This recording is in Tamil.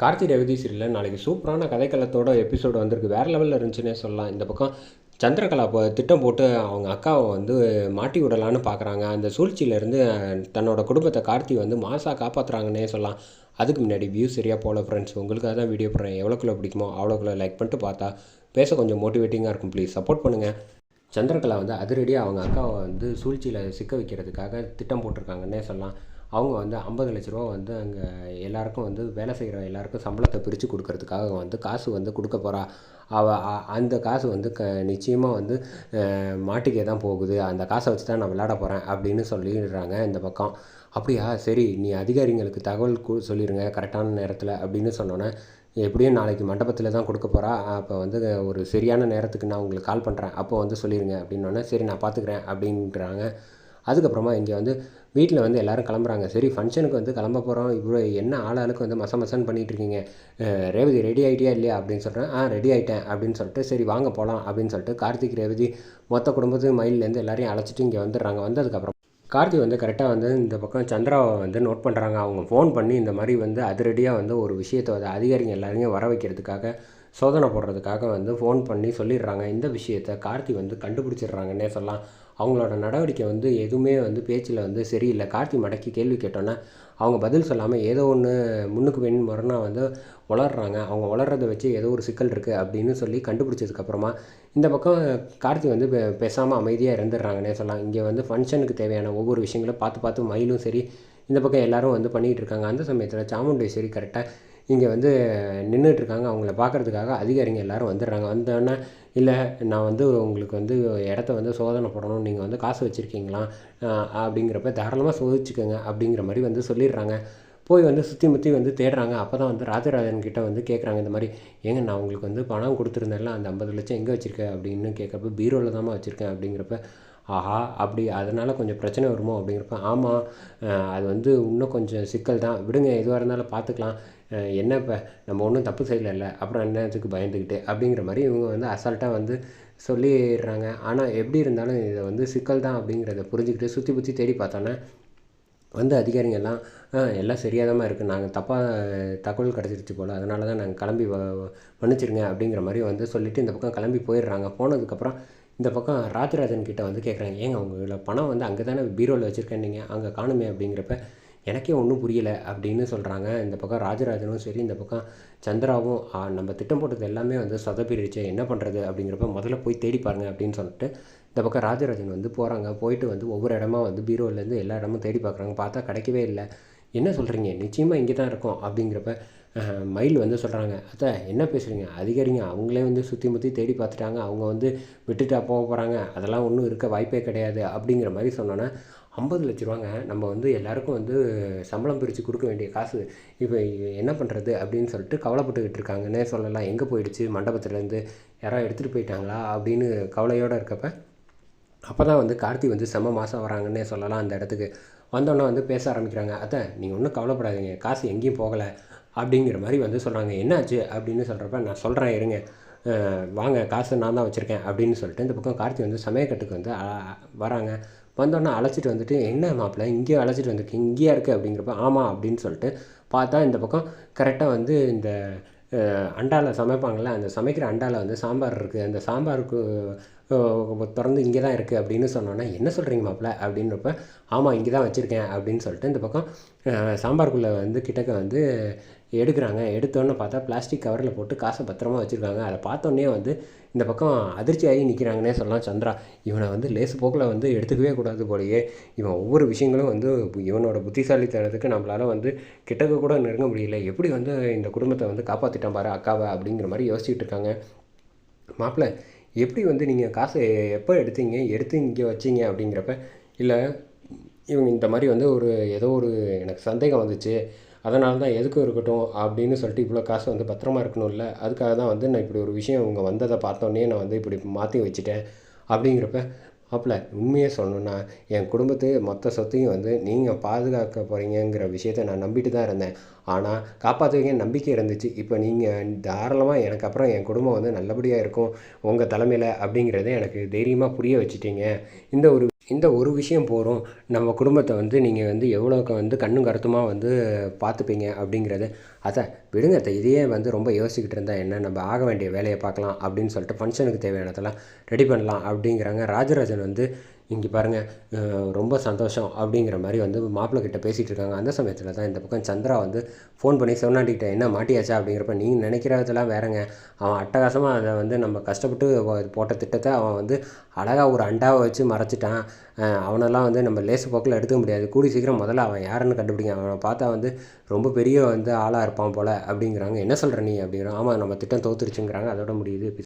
கார்த்தி ரேவதி சீரியலில் நாளைக்கு சூப்பரான கதைக்களத்தோட எபிசோடு வந்திருக்கு. வேறு லெவலில் இருந்துச்சுன்னே சொல்லலாம். இந்த பக்கம் சந்திரகலா இப்போ திட்டம் போட்டு அவங்க அக்காவை வந்து மாட்டி விடலான்னு பார்க்குறாங்க அந்த சூழ்ச்சியிலேருந்து தன்னோட குடும்பத்தை கார்த்தி வந்து மாசாக காப்பாற்றுறாங்கன்னே சொல்லலாம். அதுக்கு முன்னாடி வியூ சரியாக போகல ஃப்ரெண்ட்ஸ் உங்களுக்காக தான் வீடியோ போடுறேன். எவ்வளோக்குள்ளே பிடிக்குமோ அவ்வளோக்குள்ள லைக் பண்ணிட்டு பார்த்தா பேச கொஞ்சம் மோட்டிவேட்டிங்காக இருக்கும். ப்ளீஸ் சப்போர்ட் பண்ணுங்கள் சந்திரகலா வந்து அதிரடியாக அவங்க அக்காவை வந்து சூழ்ச்சியில் சிக்க வைக்கிறதுக்காக திட்டம் போட்டிருக்காங்கன்னே சொல்லலாம். அவங்க வந்து ஐம்பது லட்ச ரூபா வந்து அங்கே எல்லாருக்கும் வந்து வேலை செய்கிற எல்லாருக்கும் சம்பளத்தை பிரித்து கொடுக்கறதுக்காக வந்து காசு வந்து கொடுக்க போகிறா அவ அந்த காசு வந்து க நிச்சயமாக வந்து மாட்டுக்கே மாட்டிக்கே தான் போகுது. அந்த காசை வச்சு தான் நான் விளையாட போகிறேன் அப்படின்னு சொல்லிடுறாங்க இந்த பக்கம். அப்படியா? சரி நீ அதிகாரிங்களுக்கு தகவல் கு சொல்லிடுங்க கரெக்டான நேரத்தில் அப்படின்னு சொன்னோன்னே எப்படியும் நாளைக்கு மண்டபத்தில் தான் கொடுக்க போகிறா அப்போ வந்து ஒரு சரியான நேரத்துக்கு நான் உங்களுக்கு கால் பண்ணுறேன் அப்போ வந்து சொல்லிடுங்க அப்படின்னோடனே சரி நான் பார்த்துக்குறேன் அப்படின்றாங்க. அதுக்கப்புறமா இங்கே வந்து வீட்டில் வந்து எல்லாரும் கிளம்புறாங்க. சரி ஃபங்க்ஷனுக்கு வந்து கிளம்ப போகிறோம் இவ்வளோ என்ன ஆளாளுக்கு வந்து மச மசன்னு பண்ணிகிட்டு இருக்கீங்க ரேவதி ரெடி ஆகிட்டியா இல்லையா அப்படின்னு சொல்கிறேன் ஆ ரெடி ஆகிட்டேன் அப்படின்னு சொல்லிட்டு சரி வாங்க போகலாம் அப்படின்னு சொல்லிட்டு கார்த்திக் ரேவதி மொத்த குடும்பத்தையும் மயிலேருந்து எல்லாரையும் அழைச்சிட்டு இங்கே வந்துடுறாங்க. வந்ததுக்கப்புறம் கார்த்தி வந்து கரெக்டாக வந்து இந்த பக்கம் சந்திராவை வந்து நோட் பண்ணுறாங்க அவங்க ஃபோன் பண்ணி இந்த மாதிரி வந்து அதிரடியாக வந்து ஒரு விஷயத்தை வந்து அதிகாரிங்க எல்லாரையும் வர வைக்கிறதுக்காக சோதனை போடுறதுக்காக வந்து ஃபோன் பண்ணி சொல்லிடுறாங்க. இந்த விஷயத்தை கார்த்தி வந்து கண்டுபிடிச்சிடுறாங்கன்னே சொல்லலாம். அவங்களோட நடவடிக்கை வந்து எதுவுமே வந்து பேச்சில் வந்து சரியில்லை. கார்த்தி மடக்கி கேள்வி கேட்டோன்னே அவங்க பதில் சொல்லாமல் ஏதோ ஒன்று முன்னுக்கு பின் முரணா வந்து வளர்றாங்க அவங்க வளர்கிறத வச்சு ஏதோ ஒரு சிக்கல் இருக்குது அப்படின்னு சொல்லி கண்டுபிடிச்சதுக்கப்புறமா இந்த பக்கம் கார்த்தி வந்து பே பேசாமல் அமைதியாக இருந்துடுறாங்கன்னே சொல்லலாம். இங்கே வந்து ஃபங்க்ஷனுக்கு தேவையான ஒவ்வொரு விஷயங்களும் பார்த்து பார்த்து மயிலும் சரி இந்த பக்கம் எல்லோரும் வந்து பண்ணிகிட்டு இருக்காங்க. அந்த சமயத்தில் சாமுண்டேஸ்வரி கரெக்டாக இங்கே வந்து நின்றுட்ருக்காங்க அவங்கள பார்க்கறதுக்காக அதிகாரிங்க எல்லாரும் வந்துடுறாங்க. வந்தோடனே இல்லை நான் வந்து உங்களுக்கு வந்து இடத்த வந்து சோதனை போடணும் நீங்கள் வந்து காசு வச்சுருக்கீங்களா? அப்படிங்கிறப்ப தாராளமாக சோதிச்சுக்கோங்க அப்படிங்கிற மாதிரி வந்து சொல்லிடுறாங்க. போய் வந்து சுற்றி முற்றி வந்து தேடுறாங்க. அப்போ தான் வந்து ராஜராஜன் கிட்டே வந்து கேட்குறாங்க இந்த மாதிரி ஏங்க நான் உங்களுக்கு வந்து பணம் கொடுத்துருந்தேன்ல அந்த ஐம்பது லட்சம் எங்கே வச்சுருக்கேன் அப்படின்னு கேட்குறப்ப பீரோவில் தாம்மா வச்சுருக்கேன் அப்படிங்கிறப்ப ஆஹா அப்படி அதனால் கொஞ்சம் பிரச்சனை வருமோ? அப்படிங்கிறப்ப ஆமாம் அது வந்து இன்னும் கொஞ்சம் சிக்கல் தான். விடுங்க எதுவாக இருந்தாலும் பார்த்துக்கலாம் என்ன இப்போ நம்ம ஒன்றும் தப்பு செய்யலைல்ல அப்புறம் என்னத்துக்கு பயந்துக்கிட்டு அப்படிங்கிற மாதிரி இவங்க வந்து அசால்ட்டாக வந்து சொல்லிடுறாங்க. ஆனால் எப்படி இருந்தாலும் இதை வந்து சிக்கல் தான் அப்படிங்கிறத புரிஞ்சுக்கிட்டு சுற்றி புற்றி தேடி பார்த்தோன்னே வந்து அதிகாரிங்கெல்லாம் எல்லாம் சரியாக தான் இருக்குது நாங்கள் தப்பாக தகவல் கிடச்சிருச்சு போல். அதனால தான் நாங்கள் கிளம்பி மன்னிச்சிருங்க அப்படிங்கிற மாதிரி வந்து சொல்லிவிட்டு இந்த பக்கம் கிளம்பி போயிடுறாங்க. போனதுக்கப்புறம் இந்த பக்கம் ராஜராஜன் கிட்டே வந்து கேட்குறாங்க ஏங்க உங்களை பணம் வந்து அங்கே தானே பீரோவில் வச்சுருக்கேன் நீங்கள் அங்கே காணுமே அப்படிங்கிறப்ப எனக்கே ஒன்றும் புரியலை அப்படின்னு சொல்கிறாங்க இந்த பக்கம் ராஜராஜனும் சரி இந்த பக்கம் சந்திராவும் நம்ம திட்டம் போட்டது எல்லாமே வந்து சொதப்பிடுச்சு. என்ன பண்ணுறது அப்படிங்கிறப்ப முதல்ல போய் தேடி பாருங்க அப்படின்னு சொல்லிட்டு இந்த பக்கம் ராஜராஜன் வந்து போகிறாங்க போயிட்டு வந்து ஒவ்வொரு இடமா வந்து பீரோலேருந்து எல்லா இடமும் தேடி பார்க்குறாங்க பார்த்தா கிடைக்கவே இல்லை. என்ன சொல்கிறீங்க நிச்சயமாக இங்கே தான் இருக்கும் அப்படிங்கிறப்ப மயில் வந்து சொல்கிறாங்க அத்தை என்ன பேசுகிறீங்க அதிகாரிங்க. அவங்களே வந்து சுற்றி முற்றி தேடி பார்த்துட்டாங்க. அவங்க வந்து விட்டுட்டா போக போகிறாங்க அதெல்லாம் ஒன்றும் இருக்க வாய்ப்பே கிடையாது. அப்படிங்கிற மாதிரி சொன்னோன்னே ஐம்பது லட்ச ரூபாங்க. நம்ம வந்து எல்லாருக்கும் வந்து சம்பளம் பிரித்து கொடுக்க வேண்டிய காசு. இப்போ என்ன பண்ணுறது அப்படின்னு சொல்லிட்டு கவலைப்பட்டுக்கிட்டு இருக்காங்கன்னே சொல்லலாம். எங்கே போயிடுச்சு? மண்டபத்துலேருந்து யாராவது எடுத்துகிட்டு போயிட்டாங்களா? அப்படின்னு கவலையோடு இருக்கப்போ அப்போ தான் வந்து கார்த்தி வந்து செம மாதம் வராங்கன்னே சொல்லலாம் அந்த இடத்துக்கு. வந்தோடனே வந்து பேச ஆரம்பிக்கிறாங்க. அத்தை நீங்கள் ஒன்றும் கவலைப்படாதீங்க. காசு எங்கேயும் போகலை அப்படிங்கிற மாதிரி வந்து சொல்கிறாங்க என்னாச்சு அப்படின்னு சொல்கிறப்ப நான் சொல்கிறேன் இருங்க. வாங்க காசு நான் தான் வச்சுருக்கேன் அப்படின்னு சொல்லிட்டு இந்த பக்கம் கார்த்தி வந்து சமயக்கட்டுக்கு வந்து வராங்க. வந்தோடனே அழைச்சிட்டு வந்துட்டு என்ன மாப்பிள்ள இங்கேயே அழைச்சிட்டு வந்துருக்கு இங்கேயா இருக்குது அப்படிங்கிறப்ப ஆமாம் அப்படின்னு சொல்லிட்டு பார்த்தா இந்த பக்கம் கரெக்டாக வந்து இந்த அண்டாவில் சமைப்பாங்கள்ல அந்த சமைக்கிற அண்டாவில் வந்து சாம்பார் இருக்குது அந்த சாம்பாருக்கு திறந்து இங்கே தான் இருக்குது அப்படின்னு சொன்னோன்னா என்ன சொல்கிறீங்க மாப்பிள்ள அப்படின்றப்ப ஆமாம் இங்கே தான் வச்சுருக்கேன் அப்படின்னு சொல்லிட்டு இந்த பக்கம் சாம்பாருக்குள்ளே வந்து கிட்டக்க வந்து எடுக்கிறாங்க. எடுத்தோன்னு பார்த்தா பிளாஸ்டிக் கவரில் போட்டு காசை பத்திரமா வச்சுருக்காங்க. அதை பார்த்தோன்னே வந்து இந்த பக்கம் அதிர்ச்சியாகி நிற்கிறாங்கன்னே சொல்லலாம் சந்திரா. இவனை வந்து லேசு போக்கில் வந்து எடுத்துக்கவே கூடாது போலயே. இவன் ஒவ்வொரு விஷயங்களும் வந்து இவனோட புத்திசாலித்தனத்துக்கு நம்மளால் வந்து கிட்டக்க கூட நெருங்க முடியல. எப்படி வந்து இந்த குடும்பத்தை வந்து காப்பாற்றிட்டான் பாரு அக்காவை அப்படிங்கிற மாதிரி யோசிச்சுட்டு இருக்காங்க. மாப்பிள்ளை எப்படி வந்து நீங்கள் காசை எப்போ எடுத்தீங்க? எடுத்து இங்கே வச்சீங்க அப்படிங்கிறப்ப இல்லை இவங்க இந்த மாதிரி வந்து ஒரு ஏதோ ஒரு எனக்கு சந்தேகம் வந்துச்சு. அதனால தான் எதுக்கும் இருக்கட்டும் அப்படின்னு சொல்லிட்டு இவ்வளோ காசு வந்து பத்திரமா இருக்கணும்ல. அதுக்காக தான் வந்து நான் இப்படி ஒரு விஷயம் இவங்க வந்ததை பார்த்தோன்னே நான் வந்து இப்படி மாற்றி வச்சுட்டேன் அப்படிங்கிறப்ப மாப்பிள்ள உண்மையை சொல்லணுன்னா என் குடும்பத்து மொத்த சொத்தையும் வந்து நீங்கள் பாதுகாக்க போகிறீங்கங்கிற விஷயத்த நான் நம்பிட்டு தான் இருந்தேன். ஆனால் காப்பாற்றுவீங்க நம்பிக்கை இருந்துச்சு. இப்போ நீங்கள் தாராளமாக எனக்கு அப்புறம் என் குடும்பம் வந்து நல்லபடியாக இருக்கும் உங்கள் தலைமையில் அப்படிங்கிறத எனக்கு தைரியமாக புரிய வச்சுட்டீங்க. இந்த ஒரு இந்த ஒரு விஷயம் போகிறோம் நம்ம குடும்பத்தை வந்து நீங்கள் வந்து எவ்வளோக்கு வந்து கண்ணும் கருத்துமாக வந்து பார்த்துப்பீங்க அப்படிங்கிறது. அதை விடுங்க அத்தை. இதையே வந்து ரொம்ப யோசிக்கிட்டு இருந்தால் என்ன? நம்ம ஆக வேண்டிய வேலையை பார்க்கலாம் அப்படின்னு சொல்லிட்டு ஃபங்க்ஷனுக்கு தேவையானதெல்லாம் ரெடி பண்ணலாம் அப்படிங்கிறாங்க ராஜராஜன் வந்து இங்கே பாருங்கள் ரொம்ப சந்தோஷம் அப்படிங்கிற மாதிரி வந்து மாப்பிள்ளை கிட்ட பேசிகிட்டு இருக்காங்க. அந்த சமயத்தில் தான் இந்த பக்கம் சந்திரா வந்து ஃபோன் பண்ணி சிவனாண்டிகிட்ட என்ன மாட்டியாச்சா? அப்படிங்கிறப்ப நீங்கள் நினைக்கிறதெல்லாம் வேறங்க. அவன் அட்டகாசமாக அதை வந்து நம்ம கஷ்டப்பட்டு போட்ட திட்டத்தை அவன் வந்து அழகாக ஒரு அண்டாவை வச்சு மறைச்சிட்டான். அவனெல்லாம் வந்து நம்ம லேசு போக்கில் எடுத்துக்க முடியாது. கூடி சீக்கிரம் முதல்ல அவன் யாருன்னு கண்டுபிடிங்க. அவனை பார்த்தா வந்து ரொம்ப பெரிய வந்து ஆளாக இருப்பான் போல் அப்படிங்கிறாங்க. என்ன சொல்கிற நீ? அப்படிங்கிறான். ஆமாம் நம்ம திட்டம் தோத்துருச்சுங்கிறாங்க. அதோட முடியுது.